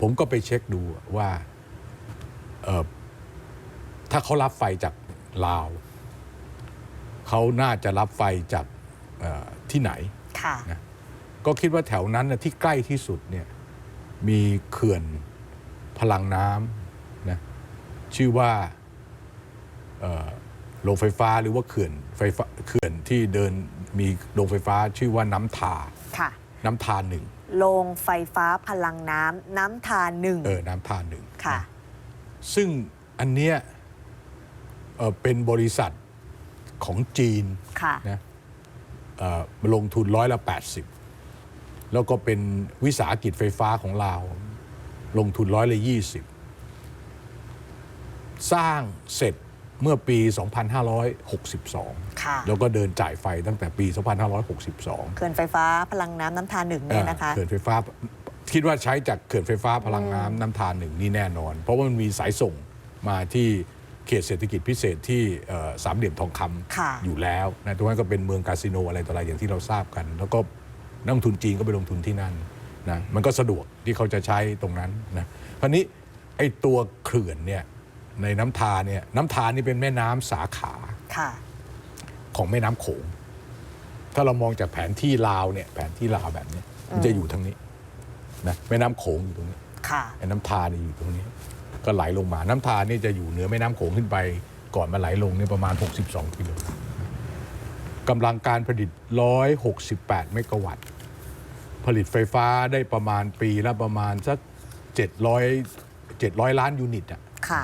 ผมก็ไปเช็คดูว่าเอ่อถ้าเขารับไฟจากลาว เขาน่าจะรับไฟจากเอ่อที่ไหนค่ะนะก็คิดว่าแถวนั้นนะที่ใกล้ที่สุดเนี่ยมีเขื่อนพลังน้ำนะชื่อว่าเอ่อโรงไฟฟ้าหรือว่าเขื่อนไฟฟ้าเขื่อนที่เดินมีโรงไฟฟ้าชื่อว่าน้ำทาค่ะน้ำทาหนึ่ง โรงไฟฟ้าพลังน้ำน้ำทาหนึ่งเออน้ำทาหนึ่งค่ะนะซึ่งอันเนี้ยเอ่อเป็นบริษัทของจีนค่ะ นะเอ่อลงทุนร้อยละ 80 แล้วก็เป็นวิสาหกิจไฟฟ้าของลาว ลงทุนร้อยละ 20 สร้างเสร็จ เมื่อปี 2562ค่ะแล้วก็เดินจ่ายไฟตั้งแต่ปี 2562 เขื่อนไฟฟ้าพลังน้ำน้ำทาหนึ่งเนี่ยนะคะ เขื่อนไฟฟ้าคิดว่าใช้จากเขื่อนไฟฟ้าพลังน้ำน้ำทานหนึ่งนี่แน่นอน เพราะว่ามันมีสายส่งมาที่เขตเศรษฐกิจพิเศษที่เอ่อสามเหลี่ยมทองคค่ะำอยู่แล้วนะตรงนั้นก็เป็นเมืองคาสิโนอะไรต่ออะไรอย่างที่เราทราบกัน แล้วก็นักลงทุนจีนก็ไปลงทุนที่นั่นนะมันก็สะดวกที่เขาจะใช้ตรงนั้นนะคราวนี้ไอ้ตัวเขื่อนเนี่ย ในน้ำทาเนี่ยน้ำทานี่เป็นแม่น้ำสาขาค่ะของแม่น้ำโขง ถ้าเรามองจากแผนที่ลาวเนี่ยแผนที่ลาวแบบเนี้ยมันจะอยู่ทางนี้นะแม่น้ำโขงอยู่ตรงนี้ค่ะไอ้น้ำทานี่อยู่ตรงนี้ ก็ไหลลงมา น้ำทานี่จะอยู่เหนือแม่น้ำโขงขึ้นไป ก่อนมาไหลลงเนี่ยประมาณ 62กิโลกำลังการผลิต 168 เมกะวัตต์ ผลิตไฟฟ้าได้ประมาณปีละประมาณสัก 700 700 ล้านยูนิตอะ ค่ะ